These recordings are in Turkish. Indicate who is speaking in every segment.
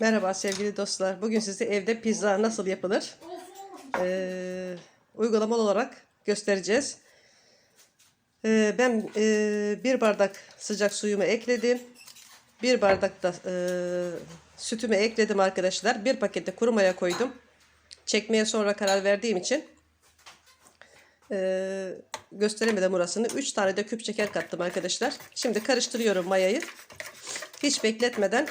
Speaker 1: Merhaba sevgili dostlar. Bugün size evde pizza nasıl yapılır ee, uygulamalı olarak göstereceğiz. Ee, ben ee, bir bardak sıcak suyumu ekledim. Bir bardak da ee, sütümü ekledim arkadaşlar. Bir pakette kuru maya koydum. Çekmeye sonra karar verdiğim için ee, gösteremedim burasını. 3 tane de küp şeker kattım arkadaşlar. Şimdi karıştırıyorum mayayı. Hiç bekletmeden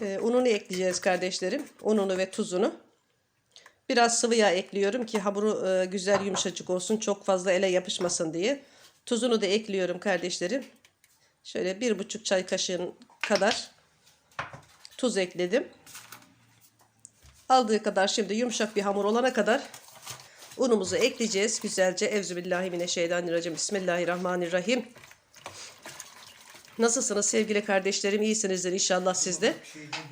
Speaker 1: ee, ununu ekleyeceğiz kardeşlerim. Ununu ve tuzunu. Biraz sıvı yağ ekliyorum ki hamuru e, güzel yumuşacık olsun. Çok fazla ele yapışmasın diye. Tuzunu da ekliyorum kardeşlerim. Şöyle bir buçuk çay kaşığın kadar tuz ekledim. Aldığı kadar şimdi yumuşak bir hamur olana kadar unumuzu ekleyeceğiz. Güzelce Evzubillahimineşşeytanirracim. Bismillahirrahmanirrahim. Nasılsınız sevgili kardeşlerim? İyisinizdir inşallah siz de.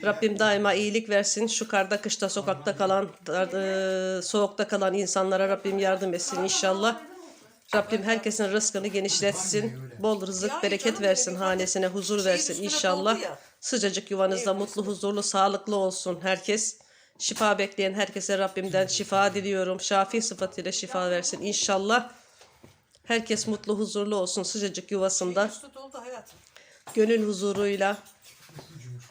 Speaker 1: Rabbim daima iyilik versin. Şu karda, kışta, sokakta kalan, e, soğukta kalan insanlara Rabbim yardım etsin inşallah. Rabbim herkesin rızkını genişletsin. Bol rızık, bereket versin hanesine, huzur versin inşallah. Sıcacık yuvanızda mutlu, huzurlu, sağlıklı olsun herkes. Şifa bekleyen herkese Rabbimden şifa diliyorum. Şafi sıfatıyla şifa versin inşallah. Herkes mutlu, huzurlu olsun sıcacık yuvasında
Speaker 2: hayatım.
Speaker 1: Gönül huzuruyla,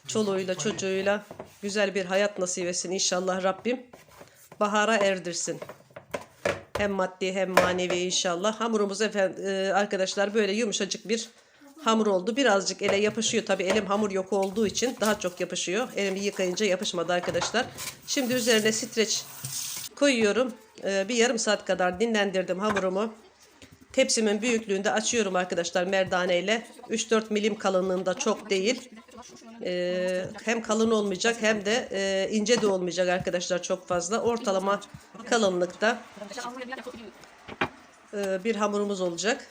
Speaker 1: çoluğuyla, çocuğuyla güzel bir hayat nasip etsin inşallah Rabbim. Bahara erdirsin. Hem maddi hem manevi inşallah. Hamurumuz efendim, arkadaşlar böyle yumuşacık bir hamur oldu. Birazcık ele yapışıyor. Tabi elim hamur yok olduğu için daha çok yapışıyor. Elimi yıkayınca yapışmadı arkadaşlar. Şimdi üzerine streç koyuyorum. Ee, bir yarım saat kadar dinlendirdim hamurumu. Tepsimin büyüklüğünde açıyorum arkadaşlar merdane ile. 3-4 milim kalınlığında çok değil. Ee, hem kalın olmayacak hem de e, ince de olmayacak arkadaşlar çok fazla. Ortalama kalınlıkta e, bir hamurumuz olacak.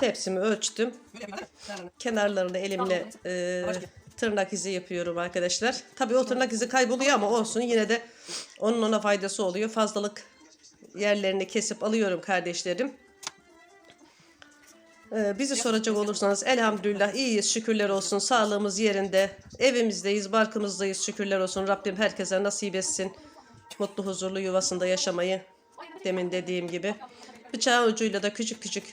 Speaker 1: Tepsimi ölçtüm. Kenarlarını elimle e, tırnak izi yapıyorum arkadaşlar. Tabii o tırnak izi kayboluyor ama olsun yine de onun ona faydası oluyor. Fazlalık yerlerini kesip alıyorum kardeşlerim. Ee, bizi soracak olursanız elhamdülillah iyiyiz şükürler olsun. Sağlığımız yerinde evimizdeyiz barkımızdayız. Şükürler olsun. Rabbim herkese nasip etsin. Mutlu huzurlu yuvasında yaşamayı demin dediğim gibi. Bıçağın ucuyla da küçük küçük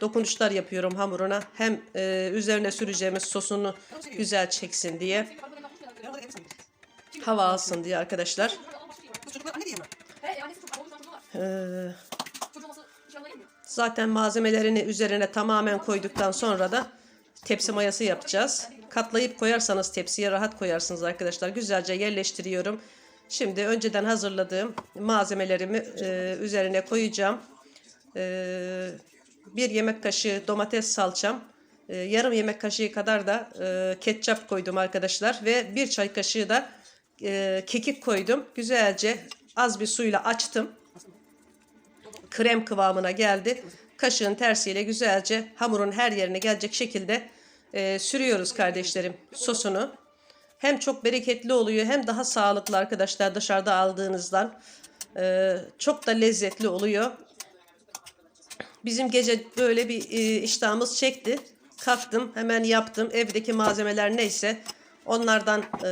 Speaker 1: dokunuşlar yapıyorum hamuruna. Hem e, üzerine süreceğimiz sosunu güzel çeksin diye. Hava alsın diye arkadaşlar.
Speaker 2: Çocuklar ne diyeyim ben?
Speaker 1: Ee, Zaten malzemelerini üzerine tamamen koyduktan sonra da tepsi mayası yapacağız. Katlayıp koyarsanız tepsiye rahat koyarsınız arkadaşlar. Güzelce yerleştiriyorum. Şimdi önceden hazırladığım malzemelerimi e, üzerine koyacağım. E, bir yemek kaşığı domates salçam, e, yarım yemek kaşığı kadar da e, ketçap koydum arkadaşlar ve bir çay kaşığı da e, kekik koydum. Güzelce az bir suyla açtım krem kıvamına geldi. Kaşığın tersiyle güzelce hamurun her yerine gelecek şekilde e, sürüyoruz kardeşlerim sosunu. Hem çok bereketli oluyor hem daha sağlıklı arkadaşlar dışarıda aldığınızdan. E, çok da lezzetli oluyor. Bizim gece böyle bir e, iştahımız çekti. Kalktım hemen yaptım. Evdeki malzemeler neyse onlardan e,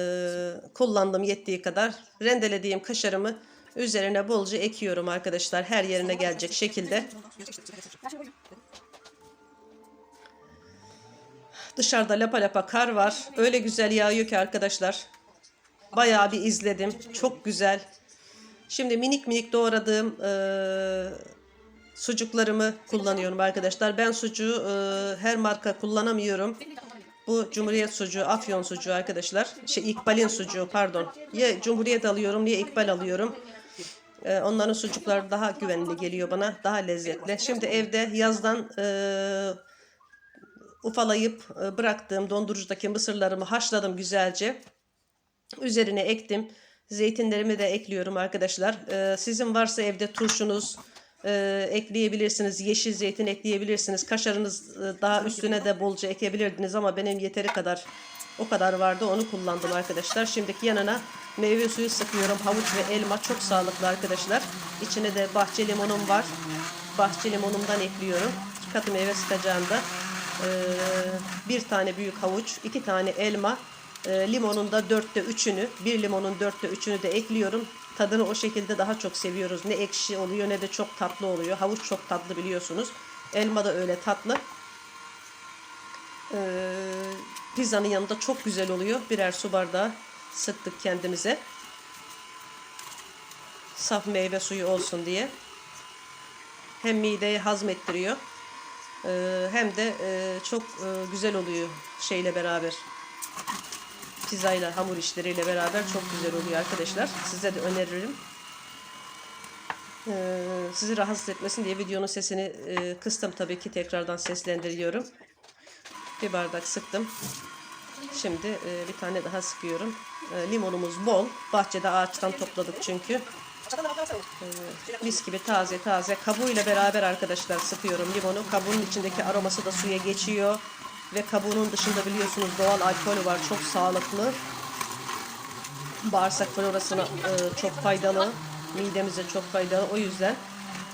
Speaker 1: kullandım yettiği kadar. Rendelediğim kaşarımı üzerine bolca ekiyorum arkadaşlar. Her yerine gelecek şekilde. Dışarıda lapa lapa kar var. Öyle güzel yağıyor ki arkadaşlar. Bayağı bir izledim. Çok güzel. Şimdi minik minik doğradığım e, sucuklarımı kullanıyorum arkadaşlar. Ben sucuğu e, her marka kullanamıyorum. Bu Cumhuriyet sucuğu, Afyon sucuğu arkadaşlar. Şey İkbal'in sucuğu pardon. Ya Cumhuriyet alıyorum ya İkbal alıyorum. Ee, onların sucukları daha güvenli geliyor bana. Daha lezzetli. Şimdi evde yazdan e, ufalayıp e, bıraktığım dondurucudaki mısırlarımı haşladım güzelce. Üzerine ektim. Zeytinlerimi de ekliyorum arkadaşlar. Ee, sizin varsa evde turşunuz e, ekleyebilirsiniz. Yeşil zeytin ekleyebilirsiniz. Kaşarınız e, daha üstüne de bolca ekebilirdiniz ama benim yeteri kadar o kadar vardı. Onu kullandım arkadaşlar. Şimdiki yanına meyve suyu sıkıyorum. Havuç ve elma çok sağlıklı arkadaşlar. İçine de bahçe limonum var. Bahçe limonumdan ekliyorum. İki katı meyve sıkacağım da. Ee, bir tane büyük havuç, iki tane elma, e, limonun da dörtte üçünü, bir limonun dörtte üçünü de ekliyorum. Tadını o şekilde daha çok seviyoruz. Ne ekşi oluyor ne de çok tatlı oluyor. Havuç çok tatlı biliyorsunuz. Elma da öyle tatlı. Ee, pizzanın yanında çok güzel oluyor. Birer su bardağı sıktık kendimize. Saf meyve suyu olsun diye. Hem mideyi hazmettiriyor. ee, hem de e, çok e, güzel oluyor şeyle beraber. Pizzayla, hamur işleriyle beraber çok güzel oluyor arkadaşlar. Size de öneririm. Sizi rahatsız etmesin diye videonun sesini e, kıstım tabii ki tekrardan seslendiriyorum. Bir bardak sıktım. Şimdi e, bir tane daha sıkıyorum. E, limonumuz bol. Bahçede ağaçtan topladık çünkü.
Speaker 2: Mısın?
Speaker 1: Mis gibi taze taze. Kabuğuyla beraber arkadaşlar sıkıyorum limonu. Kabuğun içindeki aroması da suya geçiyor. Ve kabuğunun dışında biliyorsunuz doğal alkol var. Çok sağlıklı. Bağırsak florasına e, çok faydalı. Midemize çok faydalı. O yüzden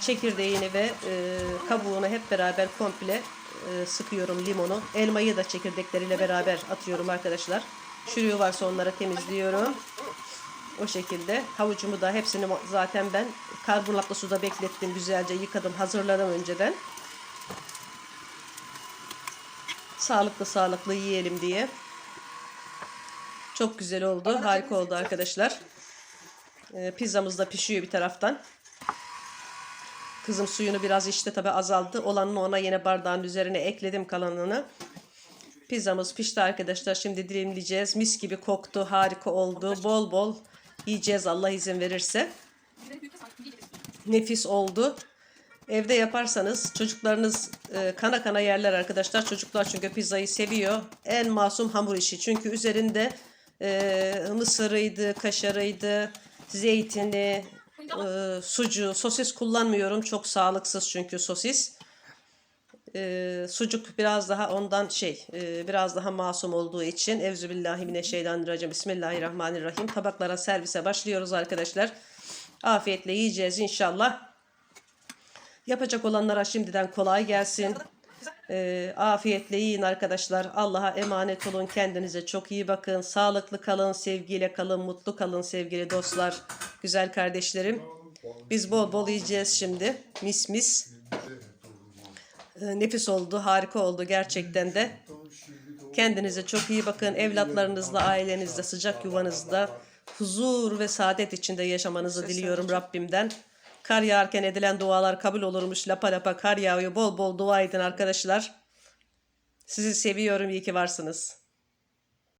Speaker 1: çekirdeğini ve e, kabuğunu hep beraber komple e, sıkıyorum limonu. Elmayı da çekirdekleriyle beraber atıyorum arkadaşlar. Çürüğü varsa onları temizliyorum. O şekilde havucumu da hepsini zaten ben karbonatlı suda beklettim. Güzelce yıkadım, hazırladım önceden. Sağlıklı sağlıklı yiyelim diye. Çok güzel oldu. Harika oldu arkadaşlar. Ee, pizzamız da pişiyor bir taraftan. Kızım suyunu biraz içti tabi azaldı. Olanını ona yine bardağın üzerine ekledim kalanını. Pizzamız pişti arkadaşlar. Şimdi dilimleyeceğiz. Mis gibi koktu. Harika oldu. Bol bol yiyeceğiz Allah izin verirse. Nefis oldu. Evde yaparsanız çocuklarınız e, kana kana yerler arkadaşlar. Çocuklar çünkü pizzayı seviyor. En masum hamur işi. Çünkü üzerinde e, mısırıydı, kaşarıydı, zeytini, e, sucuğu, sosis kullanmıyorum. Çok sağlıksız çünkü sosis. E, sucuk biraz daha ondan şey, e, biraz daha masum olduğu için Evzubillahimineşşeytanirracim. Bismillahirrahmanirrahim. Tabaklara servise başlıyoruz arkadaşlar. Afiyetle yiyeceğiz inşallah. Yapacak olanlara şimdiden kolay gelsin. E, afiyetle yiyin arkadaşlar. Allah'a emanet olun. Kendinize çok iyi bakın. Sağlıklı kalın, sevgiyle kalın, mutlu kalın sevgili dostlar, güzel kardeşlerim. Biz bol bol yiyeceğiz şimdi. Mis mis. E, Nefis oldu, harika oldu gerçekten de. Kendinize çok iyi bakın. Evlatlarınızla, ailenizle, sıcak yuvanızda huzur ve saadet içinde yaşamanızı diliyorum Rabbimden. Kar yağarken edilen dualar kabul olurmuş. Lapa lapa kar yağıyor. Bol bol dua edin arkadaşlar. Sizi seviyorum. İyi ki varsınız.